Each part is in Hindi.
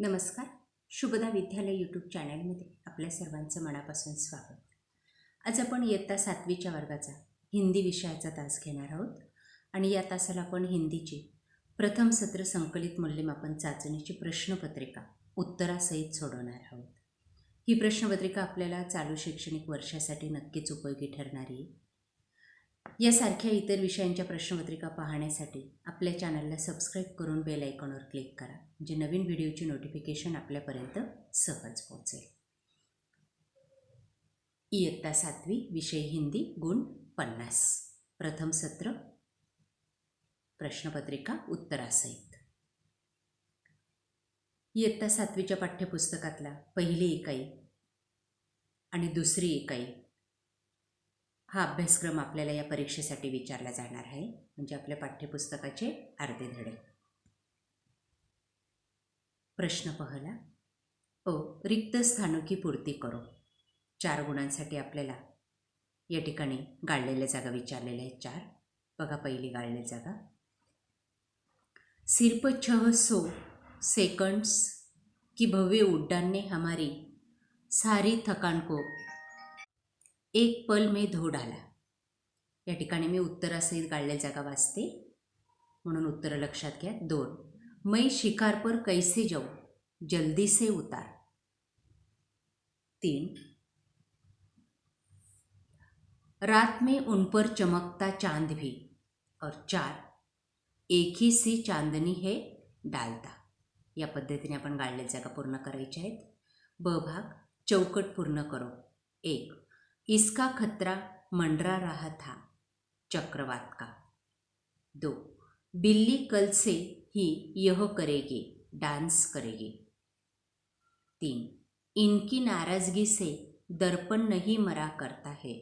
नमस्कार. शुभदा विद्यालय यूट्यूब चॅनलमध्ये आपल्या सर्वांचं मनापासून स्वागत. आज आपण इयत्ता सातवीच्या वर्गाचा हिंदी विषयाचा तास घेणार आहोत आणि या तासाला आपण हिंदीची प्रथम सत्र संकलित मूल्यमापन चाचणीची प्रश्नपत्रिका उत्तरासहित सोडवणार आहोत. ही प्रश्नपत्रिका आपल्याला चालू शैक्षणिक वर्षासाठी नक्कीच उपयोगी ठरणारी आहे. यासारख्या इतर विषयांच्या प्रश्नपत्रिका पाहण्यासाठी आपल्या चॅनलला सबस्क्राईब करून बेल आयकॉनवर क्लिक करा म्हणजे नवीन व्हिडिओची नोटिफिकेशन आपल्यापर्यंत सहज पोहोचेल. इयत्ता सातवी विषय हिंदी गुण पन्नास. प्रथम सत्र. प्रश्नपत्रिका उत्तरासहित. इयत्ता सातवीच्या पाठ्यपुस्तकातला पहिली इकाई आणि दुसरी इकाई हा अभ्यासक्रम आपल्याला या परीक्षेसाठी विचारला जाणार आहे. म्हणजे आपल्या पाठ्यपुस्तकाचे अर्धे धडे. प्रश्न पहला. ओ रिक्त स्थानकी पूर्ती करो. चार गुणांसाठी आपल्याला या ठिकाणी गाळलेल्या जागा विचारलेल्या आहेत चार. बघा पहिली गाळलेली जागा. सिर्प छह सो सेकंड्स की भव्य उड्डान ने हमारी सारी थकान को एक पल में धो डाला या ठिकाणी मी उत्तरासहित गाळलेल्या जागा वाचते. म्हणून उत्तरं लक्षात घ्या. दोन. मै शिकार पर कैसे जाऊ? जल्दी से उतार. तीन. रात में उन पर चमकता चांद भी. और चार. एक ही सी चांदनी है डालता. या पद्धतीने आपण गाळलेल्या जागा पूर्ण करायच्या आहेत. ब भाग चौकट पूर्ण करो. एक. इसका खतरा मंडरा रहा था, चक्रवात का। दो, बिल्ली कल से ही यह करेगी, डांस करेगी। तीन, इनकी नाराज़गी से दर्पण नहीं मरा करता है,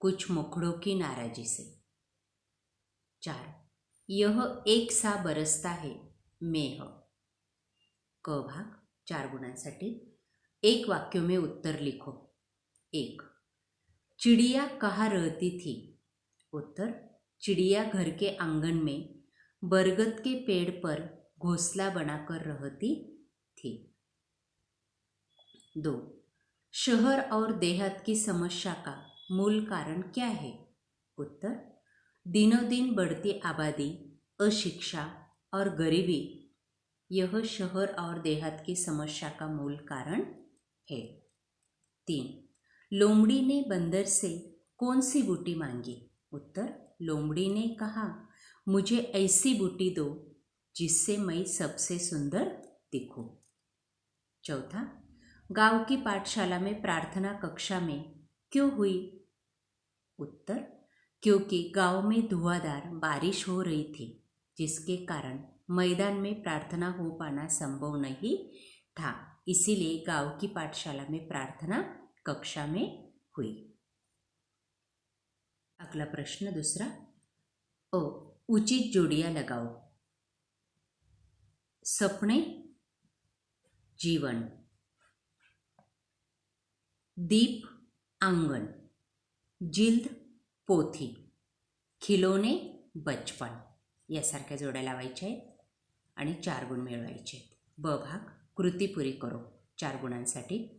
कुछ मुखड़ों की नाराजी से। चार, यह एक सा बरसता है, मेह। क भाग, चार गुणांसाठी, एक वाक्यों में उत्तर लिखो। एक चिड़िया कहाँ रहती थी? उत्तर, चिड़िया घर के आँगन में बरगद के पेड़ पर घोंसला बनाकर रहती थी। दो, शहर और देहात की समस्या का मूल कारण क्या है? उत्तर दिनों दिन बढ़ती आबादी, अशिक्षा और गरीबी, यह शहर और देहात की समस्या का मूल कारण है। तीन लोमड़ी ने बंदर से कौन सी बूटी मांगी? उत्तर, लोमड़ी ने कहा, मुझे ऐसी बूटी दो, जिससे मैं सबसे सुंदर दिखूं। चौथा, गाँव की पाठशाला में प्रार्थना कक्षा में क्यों हुई? उत्तर, क्योंकि गाँव में धुआंधार बारिश हो रही थी, जिसके कारण मैदान में प्रार्थना हो पाना संभव नहीं था। इसीलिए गाँव की पाठशाला में प्रार्थना कक्षा में हुई। अगला प्रश्न दूसरा। ओ उचित जोड़ियां लगाओ। सपने जीवन। दीप आंगन। जिल्द पोथी। खिलोने बचपन। यासारख्या जोड्या लावायच्या आहेत आणि चार गुण मिळवायचे आहेत. ब भाग कृती पुरी करो. चार गुणांसाठी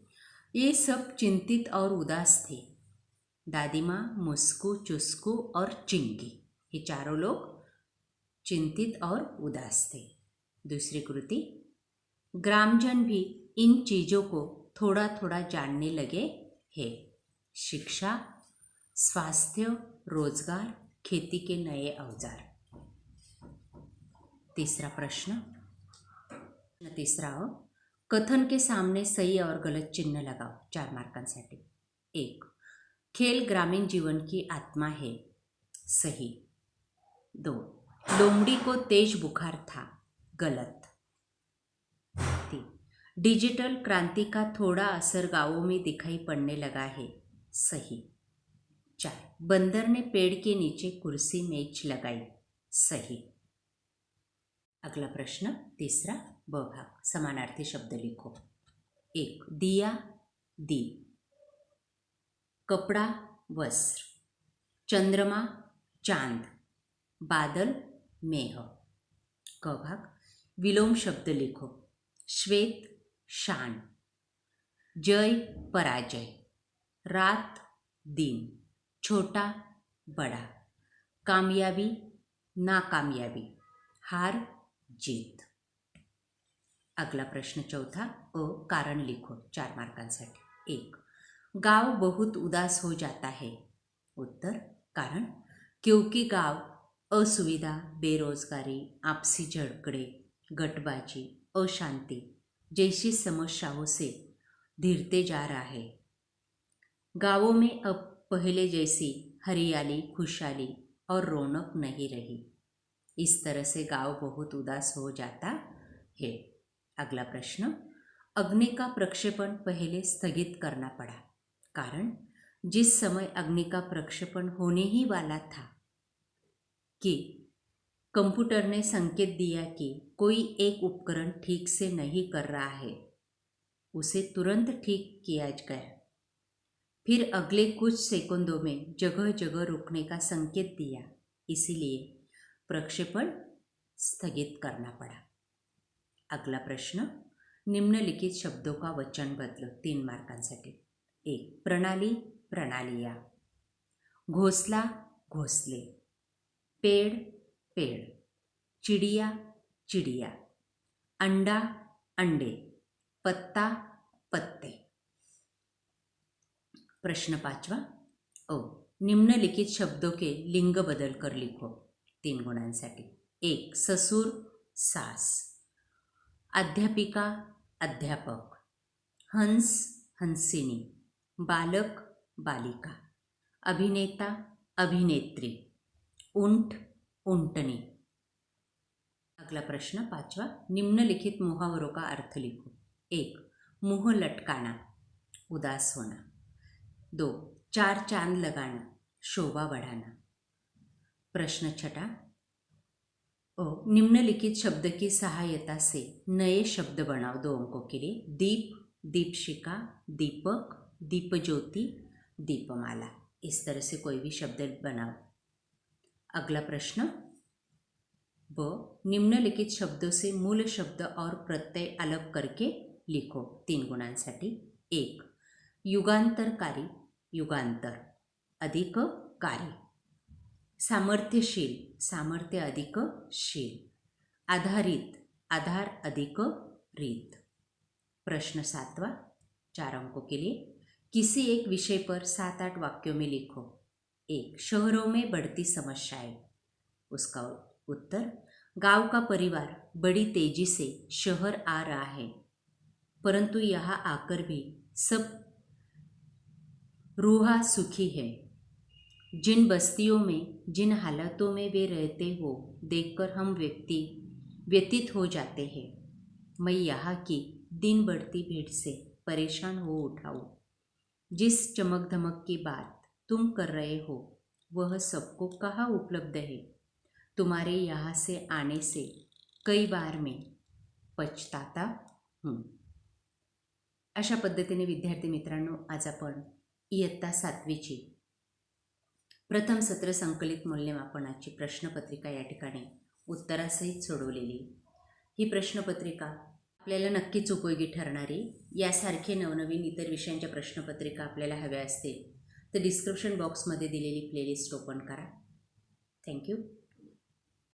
ये सब चिंतित और उदास थे। दादी माँ मुस्कू, चुस्कू और चिंकी ये चारों लोग चिंतित और उदास थे। दूसरी कृति ग्रामजन भी इन चीज़ों को थोड़ा थोड़ा जानने लगे हैं। शिक्षा, स्वास्थ्य, रोज़गार, खेती के नए औज़ार तीसरा प्रश्न, तीसरा हो कथन के सामने सही और गलत चिन्ह लगाओ, चार मार्कांसाठी एक, खेल ग्रामीण जीवन की आत्मा है, सही। दो, लोमड़ी को तेज बुखार था, गलत। तीन, डिजिटल क्रांति का थोड़ा असर गाँवों में दिखाई पड़ने लगा है, सही। चार, बंदर ने पेड़ के नीचे कुर्सी मेज लगाई, सही। अगला प्रश्न, तीसरा ब भाग समानार्थी शब्द लिखो. एक, दिया, दी. कपड़ा, वस्त्र. चंद्रमा, चाँद. बादल मेह क भाग विलोम शब्द लिखो. श्वेत, शान. जय, पराजय. रात, दिन. छोटा, बड़ा. कामयाबी, नाकामयाबी. हार, जीत. अगला प्रश्न चौथा अ कारण लिखो, चार मार्कांसाठी. एक, गाँव बहुत उदास हो जाता है. उत्तर, कारण, क्योंकि गाँव असुविधा, बेरोजगारी, आपसी झड़कड़े गटबाजी, अशांति, जैसी समस्याओं से धीरते जा रहा है. गाँवों में अब पहले जैसी हरियाली, खुशहाली और रौनक नहीं रही. इस तरह से गाँव बहुत उदास हो जाता है. अगला प्रश्न, अग्नि का प्रक्षेपण पहले स्थगित करना पड़ा, कारण जिस समय अग्नि का प्रक्षेपण होने ही वाला था कि कंप्यूटर ने संकेत दिया कि कोई एक उपकरण ठीक से नहीं कर रहा है, उसे तुरंत ठीक किया गया। फिर अगले कुछ सेकंडों में जगह जगह रुकने का संकेत दिया, इसीलिए प्रक्षेपण स्थगित करना पड़ा। अगला प्रश्न. निम्नलिखित शब्दों का वचन बदलो तीन मार्कांसाठी. एक, प्रणाली, प्रणालिया. घोसला, घोसले. पेड़ पेड़. चिड़िया चिड़िया. अंडा, अंडे. पत्ता, पत्ते. प्रश्न पांचवा. ओ, निम्नलिखित शब्दों के लिंग बदल कर लिखो तीन गुणांसाठी. एक, ससुर, सास. अध्यापिका अध्यापक हंस हंसिनी बालक बालिका अभिनेता अभिनेत्री ऊंट ऊंटनी अगला प्रश्न पाचवा निम्नलिखित मुहावरों का अर्थ लिखो. एक मुंह लटकाना उदास होना. दो चार चांद लगाना शोभा बढ़ाना. प्रश्न छठा ओ, निम्नलिखित शब्द की सहायता से नए शब्द बनाओ दो अंकों के लिए। दीप दीपशिका दीपक दीप ज्योति दीपमाला। इस तरह से कोई भी शब्द बनाओ। अगला प्रश्न। ब, निम्नलिखित शब्दों से मूल शब्द और प्रत्यय अलग करके लिखो। तीन गुणांसाठी एक, युगांतरकारी, युगांतर। अधिक कार्य सामर्थ्यशील, सामर्थ्य अधिक शील. आधारित, आधार अधिक रीत. प्रश्न सातवा, चार अंकों के लिए. किसी एक विषय पर सात आठ वाक्यों में लिखो. एक, शहरों में बढ़ती समस्याएँ. उसका उत्तर, गाँव का परिवार बड़ी तेज़ी से शहर आ रहा है. परंतु यहाँ आकर भी सब रूहा सुखी है. जिन बस्तियों में, जिन हालातों में वे रहते हो, देखकर हम व्यक्ति, व्यतीत हो जाते हैं। मैं यहाँ की दिन बढ़ती भीड़ से परेशान हो उठाऊँ। जिस चमक धमक की बात तुम कर रहे हो, वह सबको कहाँ उपलब्ध है? तुम्हारे यहाँ से आने से कई बार मैं पछताता हूँ। अशा पद्धतीने विद्यार्थी मित्रांनो, आज आपण इयत्ता सातवीची प्रथम सत्र संकलित मूल्यमापनाची प्रश्नपत्रिका या ठिकाणी उत्तरासहित सोडवलेली. ही प्रश्नपत्रिका आपल्याला नक्कीच उपयोगी ठरणारी. यासारखे नवनवीन इतर विषयांच्या प्रश्नपत्रिका आपल्याला हव्या असतील तर डिस्क्रिप्शन बॉक्समध्ये दिलेली प्लेलिस्ट ओपन करा. थँक्यू